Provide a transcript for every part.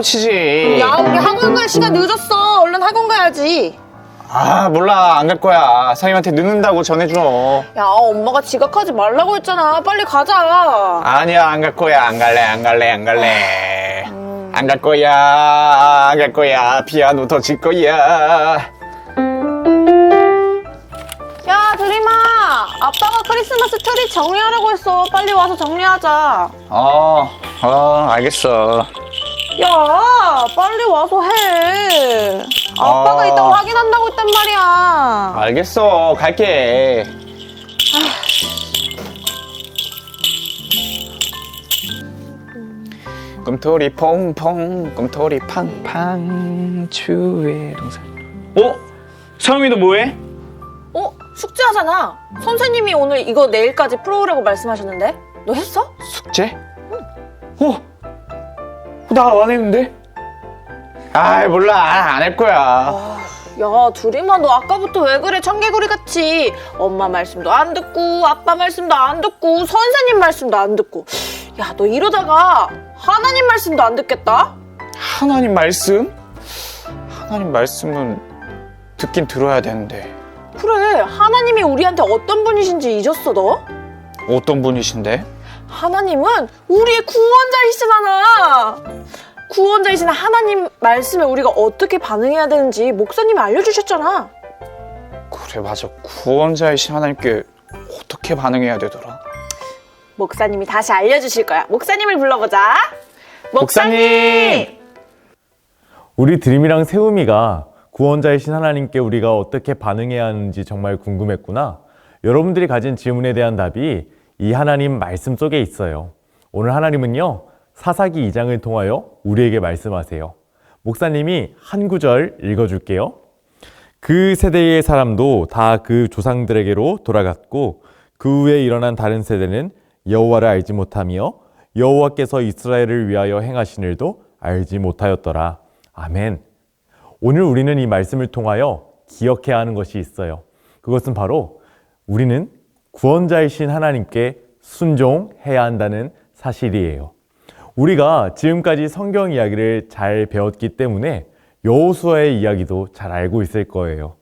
피아노 치지. 야 우리 학원 갈 시간 늦었어 얼른 학원 가야지 아 몰라 안 갈 거야. 사장님한테 늦는다고 전해줘. 야 엄마가 지각하지 말라고 했잖아 빨리 가자 아니야 안 갈 거야 안 갈래 안 갈래 안 갈래. 음. 안갈 거야 안 갈 거야 피아노 더 칠 거야. 야 드림아 아빠가 크리스마스 트리 정리하라고 했어 빨리 와서 정리하자 어, 어 알겠어. 야 빨리 와서 해 아빠가 아. 이따 확인한다고 했단 말이야 알겠어 갈게. 꿈토리 퐁퐁 꿈토리 팡팡 추의 동산 어? 성민도 뭐해? 어? 숙제하잖아 선생님이 오늘 이거 내일까지 풀어오라고 말씀하셨는데 너 했어? 숙제? 어? 나 안 했는데? 아 몰라. 안 할 거야. 야 두리마 너 아까부터 왜 그래? 청개구리 같이. 엄마 말씀도 안 듣고 아빠 말씀도 안 듣고 선생님 말씀도 안 듣고. 야 너 이러다가 하나님 말씀도 안 듣겠다? 하나님 말씀? 하나님 말씀은 듣긴 들어야 되는데. 그래. 하나님이 우리한테 어떤 분이신지 잊었어 너? 어떤 분이신데? 하나님은 우리의 구원자이시잖아. 구원자이신 하나님 말씀에 우리가 어떻게 반응해야 되는지 목사님이 알려주셨잖아. 그래 맞아. 구원자이신 하나님께 어떻게 반응해야 되더라? 목사님이 다시 알려주실 거야. 목사님을 불러보자. 목사님! 우리 드림이랑 세움이가 구원자이신 하나님께 우리가 어떻게 반응해야 하는지 정말 궁금했구나. 여러분들이 가진 질문에 대한 답이 이 하나님 말씀 속에 있어요. 오늘 하나님은요, 사사기 2장을 통하여 우리에게 말씀하세요. 목사님이 한 구절 읽어줄게요. 그 세대의 사람도 다 그 조상들에게로 돌아갔고 그 후에 일어난 다른 세대는 여호와를 알지 못하며 여호와께서 이스라엘을 위하여 행하신 일도 알지 못하였더라. 아멘. 오늘 우리는 이 말씀을 통하여 기억해야 하는 것이 있어요. 그것은 바로 우리는 구원자이신 하나님께 순종해야 한다는 사실이에요. 우리가 지금까지 성경 이야기를 잘 배웠기 때문에 여호수아의 이야기도 잘 알고 있을 거예요.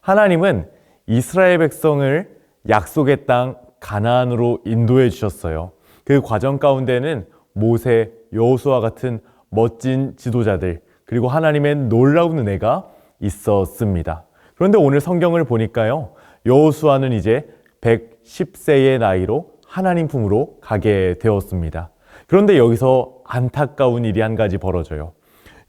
하나님은 이스라엘 백성을 약속의 땅 가나안으로 인도해 주셨어요. 그 과정 가운데는 모세, 여호수아 같은 멋진 지도자들 그리고 하나님의 놀라운 은혜가 있었습니다. 그런데 오늘 성경을 보니까요. 여호수아는 이제 110세의 나이로 하나님 품으로 가게 되었습니다. 그런데 여기서 안타까운 일이 한 가지 벌어져요.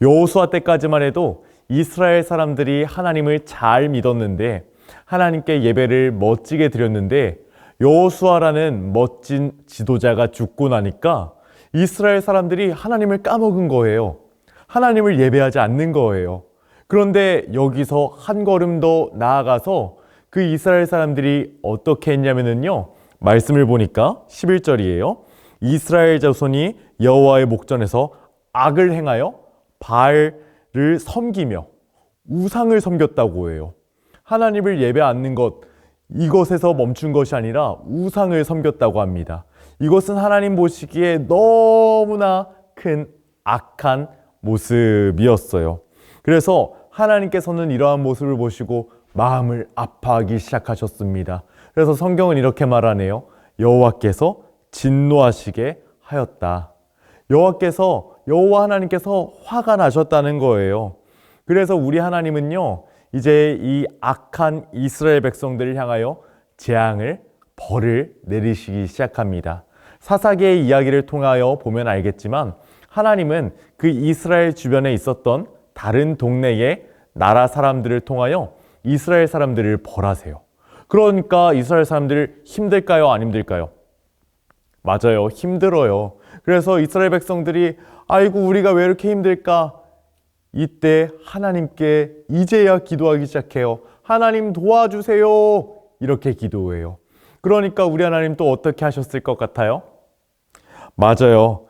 여호수아 때까지만 해도 이스라엘 사람들이 하나님을 잘 믿었는데 하나님께 예배를 멋지게 드렸는데 여호수아라는 멋진 지도자가 죽고 나니까 이스라엘 사람들이 하나님을 까먹은 거예요. 하나님을 예배하지 않는 거예요. 그런데 여기서 한 걸음 더 나아가서 그 이스라엘 사람들이 어떻게 했냐면요. 말씀을 보니까 11절이에요. 이스라엘 자손이 여호와의 목전에서 악을 행하여 바알을 섬기며 우상을 섬겼다고 해요. 하나님을 예배 않는 것 이것에서 멈춘 것이 아니라 우상을 섬겼다고 합니다. 이것은 하나님 보시기에 너무나 큰 악한 모습이었어요. 그래서 하나님께서는 이러한 모습을 보시고 마음을 아파하기 시작하셨습니다. 그래서 성경은 이렇게 말하네요. 여호와께서 진노하시게 하였다. 여호와께서 여호와 하나님께서 화가 나셨다는 거예요. 그래서 우리 하나님은요. 이제 이 악한 이스라엘 백성들을 향하여 재앙을 벌을 내리시기 시작합니다. 사사기의 이야기를 통하여 보면 알겠지만 하나님은 그 이스라엘 주변에 있었던 다른 동네의 나라 사람들을 통하여 이스라엘 사람들을 벌하세요. 그러니까 이스라엘 사람들 힘들까요? 안 힘들까요? 맞아요. 힘들어요. 그래서 이스라엘 백성들이 아이고 우리가 왜 이렇게 힘들까? 이때 하나님께 이제야 기도하기 시작해요. 하나님 도와주세요. 이렇게 기도해요. 그러니까 우리 하나님 또 어떻게 하셨을 것 같아요? 맞아요.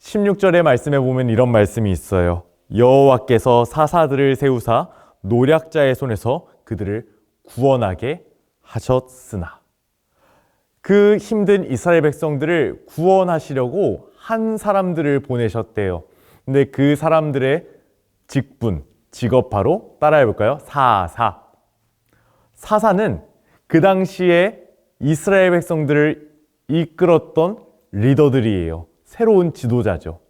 16절의 말씀에 보면 이런 말씀이 있어요. 여호와께서 사사들을 세우사 노략자의 손에서 그들을 구원하게 하셨으나 그 힘든 이스라엘 백성들을 구원하시려고 한 사람들을 보내셨대요. 근데 그 사람들의 직분, 직업 바로 따라해 볼까요? 사사. 사사는 그 당시에 이스라엘 백성들을 이끌었던 리더들이에요. 새로운 지도자죠.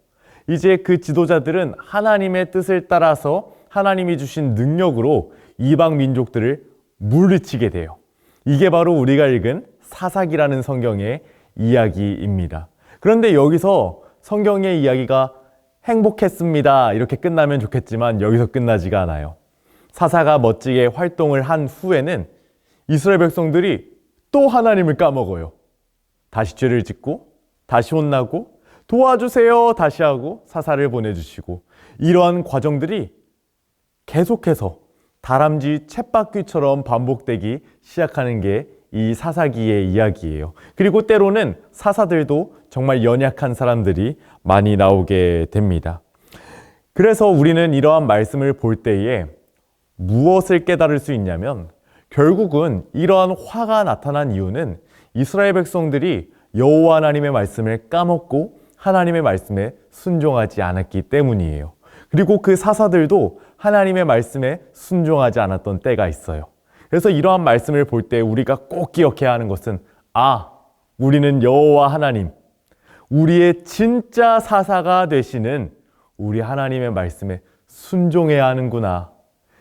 이제 그 지도자들은 하나님의 뜻을 따라서 하나님이 주신 능력으로 이방 민족들을 물리치게 돼요. 이게 바로 우리가 읽은 사사기라는 성경의 이야기입니다. 그런데 여기서 성경의 이야기가 행복했습니다. 이렇게 끝나면 좋겠지만 여기서 끝나지가 않아요. 사사가 멋지게 활동을 한 후에는 이스라엘 백성들이 또 하나님을 까먹어요. 다시 죄를 짓고 다시 혼나고 도와주세요 다시 하고 사사를 보내주시고 이러한 과정들이 계속해서 다람쥐 쳇바퀴처럼 반복되기 시작하는 게 이 사사기의 이야기예요. 그리고 때로는 사사들도 정말 연약한 사람들이 많이 나오게 됩니다. 그래서 우리는 이러한 말씀을 볼 때에 무엇을 깨달을 수 있냐면 결국은 이러한 화가 나타난 이유는 이스라엘 백성들이 여호와 하나님의 말씀을 까먹고 하나님의 말씀에 순종하지 않았기 때문이에요. 그리고 그 사사들도 하나님의 말씀에 순종하지 않았던 때가 있어요. 그래서 이러한 말씀을 볼 때 우리가 꼭 기억해야 하는 것은 아, 우리는 여호와 하나님, 우리의 진짜 사사가 되시는 우리 하나님의 말씀에 순종해야 하는구나.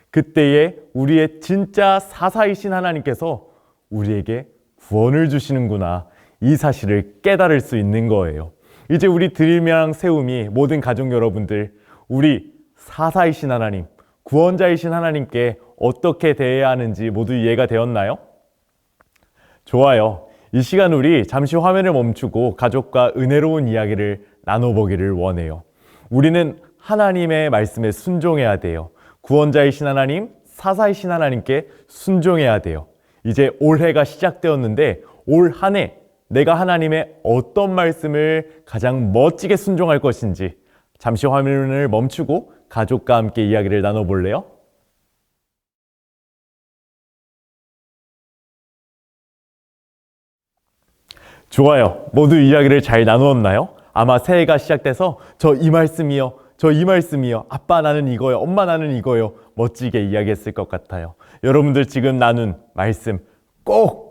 그때에 우리의 진짜 사사이신 하나님께서 우리에게 구원을 주시는구나. 이 사실을 깨달을 수 있는 거예요. 이제 우리 드림이랑 세움이 모든 가족 여러분들, 우리 사사이신 하나님, 구원자이신 하나님께 어떻게 대해야 하는지 모두 이해가 되었나요? 좋아요. 이 시간 우리 잠시 화면을 멈추고 가족과 은혜로운 이야기를 나눠보기를 원해요. 우리는 하나님의 말씀에 순종해야 돼요. 구원자이신 하나님, 사사이신 하나님께 순종해야 돼요. 이제 올해가 시작되었는데 올 한 해 내가 하나님의 어떤 말씀을 가장 멋지게 순종할 것인지 잠시 화면을 멈추고 가족과 함께 이야기를 나눠볼래요? 좋아요. 모두 이야기를 잘 나누었나요? 아마 새해가 시작돼서 저 이 말씀이요. 저 이 말씀이요. 아빠 나는 이거요. 엄마 나는 이거요. 멋지게 이야기했을 것 같아요. 여러분들 지금 나눈 말씀 꼭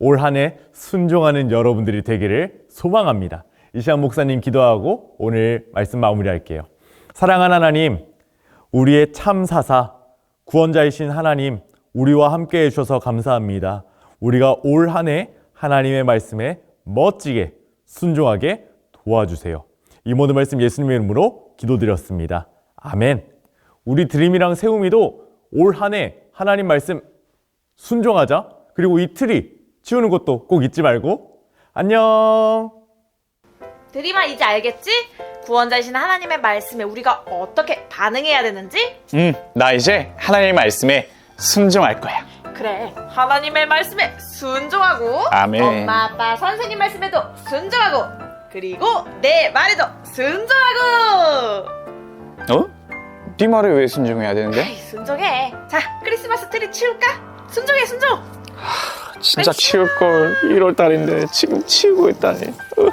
올 한 해 순종하는 여러분들이 되기를 소망합니다. 이시안 목사님 기도하고 오늘 말씀 마무리할게요. 사랑하는 하나님, 우리의 참 사사, 구원자이신 하나님, 우리와 함께 해주셔서 감사합니다. 우리가 올 한 해 하나님의 말씀에 멋지게 순종하게 도와주세요. 이 모든 말씀 예수님의 이름으로 기도드렸습니다. 아멘. 우리 드림이랑 세움이도 올 한 해 하나님 말씀 순종하자. 그리고 이 트리 치우는 것도 꼭 잊지 말고 안녕. 드림아 이제 알겠지? 구원자이신 하나님의 말씀에 우리가 어떻게 반응해야 되는지? 음, 나 이제 하나님의 말씀에 순종할 거야. 그래 하나님의 말씀에 순종하고 아멘. 엄마 아빠 선생님 말씀에도 순종하고 그리고 내 말에도 순종하고 어? 네 말에 왜 순종해야 되는데? 아이 순종해 자 크리스마스 트리 치울까? 순종해 순종 진짜 치울 걸 1월 달인데 지금 치우고 있다니. 으.